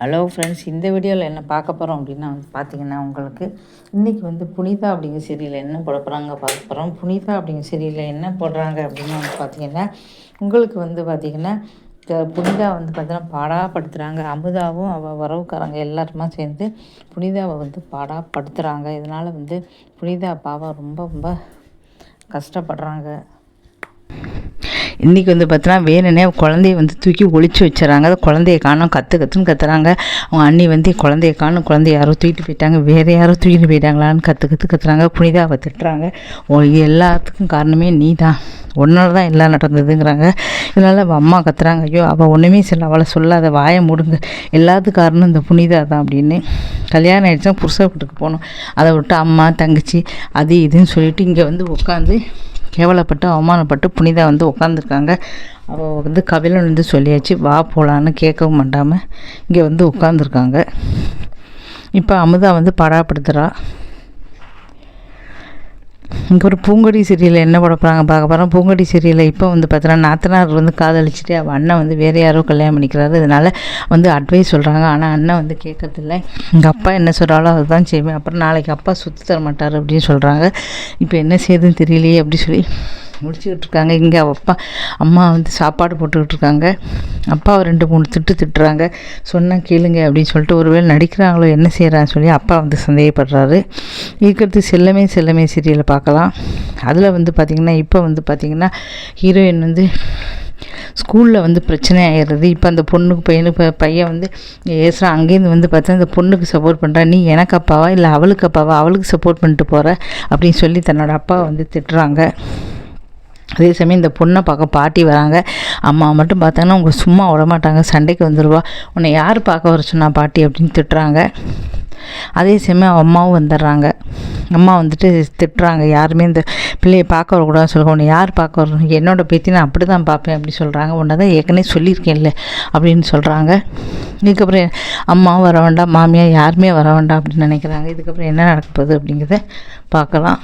Hello friends இந்த வீடியோவில் என்ன பார்க்க போகிறோம் அப்படின்னா வந்து பார்த்தீங்கன்னா உங்களுக்கு இன்றைக்கி வந்து புனிதா அப்படிங்கிற சீரியலில் என்ன போட போகிறாங்க பார்க்க போகிறோம் புனிதா அப்படிங்கிற சீரியலில் என்ன போடுறாங்க அப்படின்னு வந்து பார்த்தீங்கன்னா உங்களுக்கு வந்து பார்த்திங்கன்னா புனிதா வந்து பார்த்தீங்கன்னா பாடாப்படுத்துகிறாங்க அமுதாவும் அவள் வரவுக்காரங்க எல்லாருமா சேர்ந்து புனிதாவை வந்து பாடாப்படுத்துகிறாங்க இதனால் வந்து புனிதா பாவம் ரொம்ப ரொம்ப கஷ்டப்படுறாங்க. இன்றைக்கி வந்து பார்த்தோன்னா வேணுன்னே குழந்தைய வந்து தூக்கி ஒழிச்சு வச்சுறாங்க அதை குழந்தைய காணும் கற்று கற்றுன்னு கத்துறாங்க. அவங்க அண்ணி வந்து குழந்தைய காணும் குழந்தைய யாரோ தூக்கிட்டு போயிட்டாங்க வேறு யாரோ தூக்கிட்டு போயிட்டாங்களான்னு கற்று கற்று கத்துறாங்க. புனிதாவை திட்டுறாங்க. எல்லாத்துக்கும் காரணமே நீ தான் உன்னால தான் எல்லாம் நடந்ததுங்கிறாங்க. இதனால் அவள் அம்மா கத்துறாங்க. ஐயோ அவள் ஒன்றுமே சொல்ல அவளை சொல்லாத வாயை மூடுங்க. எல்லாத்துக்கும் காரணம் இந்த புனிதா தான் அப்படின்னு. கல்யாணம் ஆகிடுச்சா புருஷ வீட்டுக்கு போகணும். அதை விட்டு அம்மா தங்கச்சி அது இதுன்னு சொல்லிட்டு இங்கே வந்து உட்காந்து கேவலப்பட்டு அவமானப்பட்டு புனிதா வந்து உட்காந்துருக்காங்க அவள் வந்து கபிலன் வந்து சொல்லியாச்சு வா போகலான்னு கேட்கவும் மாட்டாமல் இங்கே வந்து உட்காந்துருக்காங்க இப்போ அமுதா வந்து படாப்படுத்துகிறா இங்கே ஒரு பூங்கொடி சீரியலில் என்ன போட போகிறாங்க பார்க்க போகிறோம் பூங்கொடி சீரியலில் இப்போ வந்து பார்த்தீங்கன்னா நாத்தனார் வந்து காதலிச்சுட்டு அவள் அண்ணன் வந்து வேறு யாரோ கல்யாணம் பண்ணிக்கிறாரு. இதனால் வந்து அட்வைஸ் சொல்கிறாங்க ஆனால் அண்ணன் வந்து கேட்கறதில்ல எங்கள் அப்பா என்ன சொல்கிறாலோ அதுதான் செய்வேன். அப்புறம் நாளைக்கு அப்பா சுற்றி தர மாட்டார் அப்படின்னு சொல்கிறாங்க இப்போ என்ன செய்யுதுன்னு தெரியலையே அப்படி சொல்லி முடிச்சுக்கிட்டு இருக்காங்க இங்கே அவள் அப்பா அம்மா வந்து சாப்பாடு போட்டுக்கிட்டு இருக்காங்க அப்பாவை ரெண்டு மூணு திட்டு திட்டுறாங்க. சொன்னால் கேளுங்க அப்படின்னு சொல்லிட்டு ஒருவேளை நடிக்கிறாங்களோ என்ன செய்கிறான்னு சொல்லி அப்பா வந்து சந்தேகப்படுறாரு. இருக்கிறது செல்லமே செல்லமே சீரியலை பார்க்கலாம். அதில் வந்து பார்த்திங்கன்னா இப்போ வந்து பார்த்திங்கன்னா ஹீரோயின் வந்து ஸ்கூலில் வந்து பிரச்சனை ஆகிடுறது இப்போ அந்த பொண்ணுக்கு பையனுக்கு பையன் வந்து ஏசுகிறான் அங்கேருந்து வந்து பார்த்தா அந்த பொண்ணுக்கு சப்போர்ட் பண்ணுறா நீ எனக்கு அப்பாவா? இல்லை அவளுக்கு அப்பாவா? அவளுக்கு சப்போர்ட் பண்ணிட்டு போகிற அப்படின்னு சொல்லி தன்னோட அப்பாவை வந்து திட்டுறாங்க. அதே சமயம் இந்த பொண்ணை பார்க்க பாட்டி வராங்க. அம்மா மட்டும் பார்த்தாங்கன்னா அவங்க சும்மா விட மாட்டாங்க சண்டைக்கு வந்துடுவா உன்னை யார் பார்க்க வர சொன்னா பாட்டி அப்படின்னு திட்டுறாங்க. அதே சமயம் அம்மாவும் வந்துடுறாங்க. அம்மா வந்துட்டு திட்டுறாங்க. யாருமே இந்த பிள்ளையை பார்க்க வரக்கூடாதுன்னு சொல்லுங்க. உன்னை யார் பார்க்க வரணும் என்னோட பேத்தி நான் அப்படி தான் பார்ப்பேன் அப்படி சொல்கிறாங்க உன்னை தான் ஏற்கனவே சொல்லியிருக்கேன்ல அப்படின்னு சொல்கிறாங்க இதுக்கப்புறம் அம்மாவும் வர வேண்டாம் மாமியார் யாருமே வர வேண்டாம் அப்படின்னு நினைக்கிறாங்க. இதுக்கப்புறம் என்ன நடக்க போகுது அப்படிங்கிறத பார்க்கலாம்.